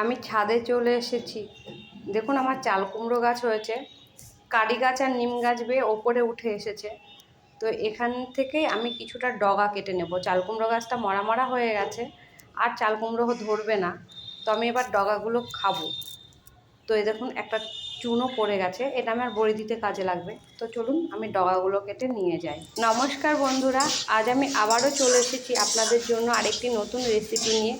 আমি ছাদে চলে এসেছি। দেখুন আমার চাল কুমড়ো গাছ হয়েছে কারি গাছ আর নিম গাছ বেয়ে ওপরে উঠে এসেছে। তো এখান থেকে আমি কিছুটা ডগা কেটে নেব। চাল কুমড়ো গাছটা মরা মরা হয়ে গেছে, আর চাল কুমড়ো ধরবে না। তো আমি এবার ডগাগুলো খাব। তো এই দেখুন একটা চুনো পড়ে গেছে, এটা আমার বড়ি দিতে কাজে লাগবে। তো চলুন আমি ডগাগুলো কেটে নিয়ে যাই। নমস্কার বন্ধুরা, আজ আমি আবারও চলে এসেছি আপনাদের জন্য আরেকটি নতুন রেসিপি নিয়ে।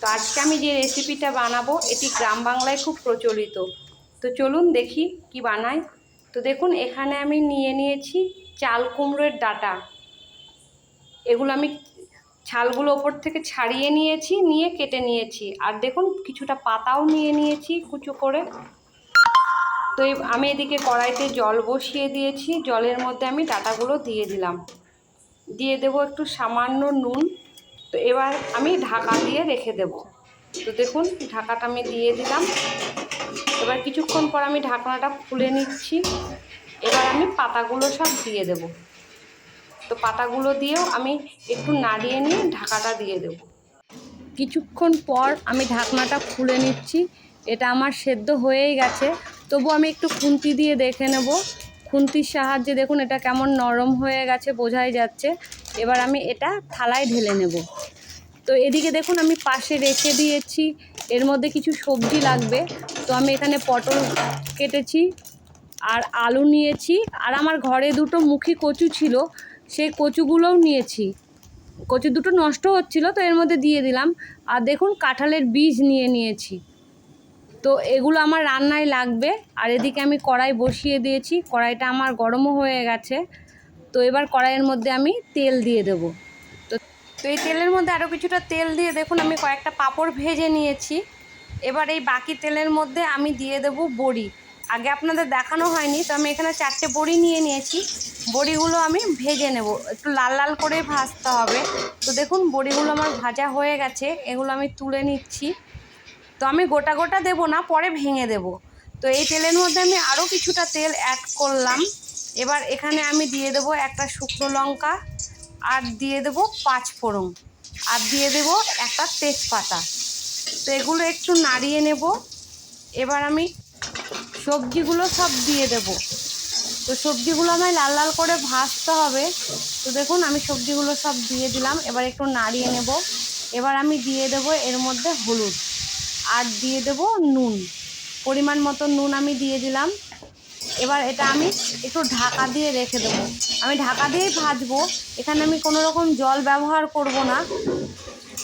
তো আজকে আমি যে রেসিপিটা বানাবো, এটি গ্রাম বাংলায় খুব প্রচলিত। তো চলুন দেখি কি বানাই। তো দেখুন, এখানে আমি নিয়ে নিয়েছি চাল কুমড়োর ডাটা। এগুলো আমি ছালগুলো ওপর থেকে ছাড়িয়ে নিয়েছি, নিয়ে কেটে নিয়েছি। আর দেখুন, কিছুটা পাতাও নিয়ে নিয়েছি কুচো করে। তো আমি এদিকে কড়াইতে জল বসিয়ে দিয়েছি। জলের মধ্যে আমি ডাটাগুলো দিয়ে দিলাম। দিয়ে দেব একটু সামান্য নুন। তো এবার আমি ঢাকা দিয়ে রেখে দেব। তো দেখুন, ঢাকাটা আমি দিয়ে দিলাম। এবার কিছুক্ষণ পর আমি ঢাকনাটা খুলে নিচ্ছি। এবার আমি পাতাগুলো সব দিয়ে দেব। তো পাতাগুলো দিয়েও আমি একটু নাড়িয়ে নিয়ে ঢাকাটা দিয়ে দেব। কিছুক্ষণ পর আমি ঢাকনাটা খুলে নিচ্ছি। এটা আমার সেদ্ধ হয়েই গেছে। তবু আমি একটু খুন্তি দিয়ে দেখে নেব। খুন্তির সাহায্যে দেখুন এটা কেমন নরম হয়ে গেছে, বোঝাই যাচ্ছে। এবার আমি এটা থালায় ঢেলে নেব। তো এদিকে দেখুন আমি পাশে রেখে দিয়েছি, এর মধ্যে কিছু সবজি লাগবে। তো আমি এখানে পটল কেটেছি, আর আলু নিয়েছি, আর আমার ঘরে দুটো মুখী কচু ছিল, সেই কচুগুলোও নিয়েছি। কচু দুটো নষ্ট হচ্ছিল, তো এর মধ্যে দিয়ে দিলাম। আর দেখুন কাঁঠালের বীজ নিয়ে নিয়েছি। তো এগুলো আমার রান্নায় লাগবে। আর এদিকে আমি কড়াই বসিয়ে দিয়েছি। কড়াইটা আমার গরমও হয়ে গেছে। তো এবার কড়াইয়ের মধ্যে আমি তেল দিয়ে দেব। তো তো এই তেলের মধ্যে আরও কিছুটা তেল দিয়ে দেখুন, আমি কয়েকটা পাঁপড় ভেজে নিয়েছি। এবার এই বাকি তেলের মধ্যে আমি দিয়ে দেব বড়ি। আগে আপনাদের দেখানো হয়নি, তো আমি এখানে চারটে বড়ি নিয়ে নিয়েছি। বড়িগুলো আমি ভেজে নেব। একটু লাল লাল করে ভাজতে হবে। তো দেখুন, বড়িগুলো আমার ভাজা হয়ে গেছে। এগুলো আমি তুলে নিচ্ছি। তো আমি গোটা গোটা দেবো না, পরে ভেঙে দেব। তো এই তেলের মধ্যে আমি আরও কিছুটা তেল অ্যাড করলাম। এবার এখানে আমি দিয়ে দেবো একটা শুকনো লঙ্কা, আর দিয়ে দেবো পাঁচ ফোড়ন, আর দিয়ে দেবো একটা তেজপাতা। তো এগুলো একটু নাড়িয়ে নেব। এবার আমি সবজিগুলো সব দিয়ে দেব। তো সবজিগুলো আমায় লাল লাল করে ভাজতে হবে। তো দেখুন, আমি সবজিগুলো সব দিয়ে দিলাম। এবার একটু নাড়িয়ে নেব। এবার আমি দিয়ে দেব এর মধ্যে হলুদ। আর দিয়ে দেব নুন। পরিমাণ মতো নুন আমি দিয়ে দিলাম। এবার এটা আমি একটু ঢাকা দিয়ে রেখে দেবো। আমি ঢাকা দিয়েই ভাজবো। এখানে আমি কোনো রকম জল ব্যবহার করব না।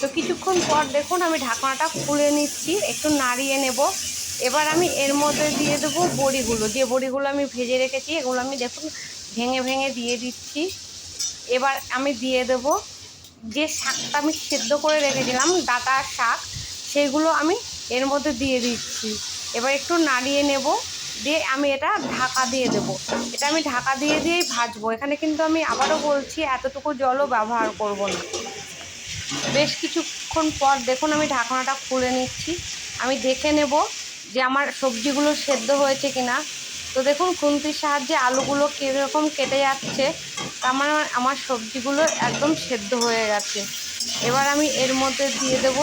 তো কিছুক্ষণ পর দেখুন আমি ঢাকনাটা খুলে নিচ্ছি। একটু নাড়িয়ে নেব। এবার আমি এর মধ্যে দিয়ে দেবো বড়িগুলো। যে বড়িগুলো আমি ভেজে রেখেছি, এগুলো আমি দেখুন ভেঙে ভেঙে দিয়ে দিচ্ছি। এবার আমি দিয়ে দেব যে শাকটা আমি সেদ্ধ করে রেখেছিলাম ডাটা শাক, সেগুলো আমি এর মধ্যে দিয়ে দিচ্ছি। এবার একটু নাড়িয়ে নেব। দিয়ে আমি এটা ঢাকা দিয়ে দেব। এটা আমি ঢাকা দিয়ে দিয়েই ভাজবো। এখানে কিন্তু আমি আবারও বলছি, এতটুকু জলও ব্যবহার করব না। বেশ কিছুক্ষণ পর দেখুন আমি ঢাকনাটা খুলে নিচ্ছি। আমি দেখে নেব যে আমার সবজিগুলো সেদ্ধ হয়েছে কিনা। তো দেখুন, খুন্তির সাহায্যে আলুগুলো কীরকম কেটে যাচ্ছে। তার মানে আমার সবজিগুলো একদম সেদ্ধ হয়ে গেছে। এবার আমি এর মধ্যে দিয়ে দেব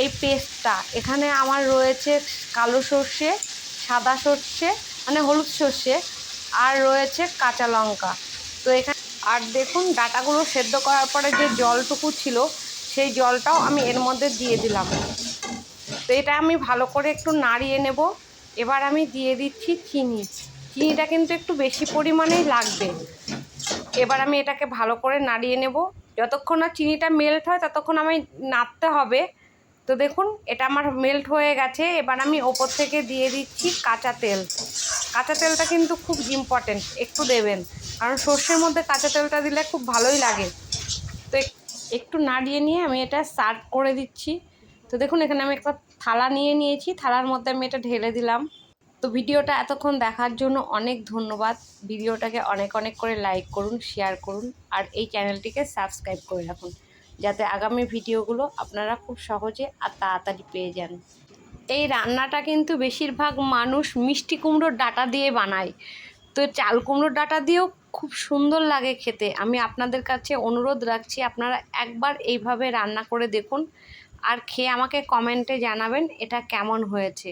এই পেস্টটা। এখানে আমার রয়েছে কালো সর্ষে, সাদা সর্ষে মানে হলুদ সর্ষে, আর রয়েছে কাঁচা লঙ্কা। তো এখানে আর দেখুন, ডাটাগুলো সেদ্ধ করার পরে যে জলটুকু ছিল, সেই জলটাও আমি এর মধ্যে দিয়ে দিলাম। তো এটা আমি ভালো করে একটু নাড়িয়ে নেব। এবার আমি দিয়ে দিচ্ছি চিনি। চিনিটা কিন্তু একটু বেশি পরিমাণেই লাগবে। এবার আমি এটাকে ভালো করে নাড়িয়ে নেব। যতক্ষণ না চিনিটা মেল্ট হয়, ততক্ষণ আমি নাড়তে হবে। তো দেখুন, এটা আমার মেল্ট হয়ে গেছে। এবার আমি ওপর থেকে দিয়ে দিচ্ছি কাঁচা তেল। কাঁচা তেলটা কিন্তু খুব ইম্পর্টেন্ট একটু দেবেন। কারণ সর্ষের মধ্যে কাঁচা তেলটা দিলে খুব ভালোই লাগে। তো এক- একটু নাড়িয়ে নিয়ে আমি এটা সার্ভ করে দিচ্ছি। তো দেখুন, এখানে আমি একটা থালা নিয়ে নিয়েছি। থালার মধ্যে আমি এটা ঢেলে দিলাম। তো ভিডিওটা এতক্ষণ দেখার জন্য অনেক ধন্যবাদ। ভিডিওটাকে অনেক অনেক করে লাইক করুন শেয়ার করুন, আর এই চ্যানেলটিকে সাবস্ক্রাইব করে রাখুন। যাতে আগামী ভিডিওগুলো আপনারা খুব সহজে আর তাড়াতাড়ি পেয়ে যান। এই রান্নাটা কিন্তু বেশিরভাগ মানুষ মিষ্টি কুমড়োর ডাটা দিয়ে বানায়। তো চাল কুমড়োর ডাটা দিয়েও খুব সুন্দর লাগে খেতে। আমি আপনাদের কাছে অনুরোধ রাখছি, আপনারা একবার এইভাবে রান্না করে দেখুন। আর খেয়ে আমাকে কমেন্টে জানাবেন এটা কেমন হয়েছে।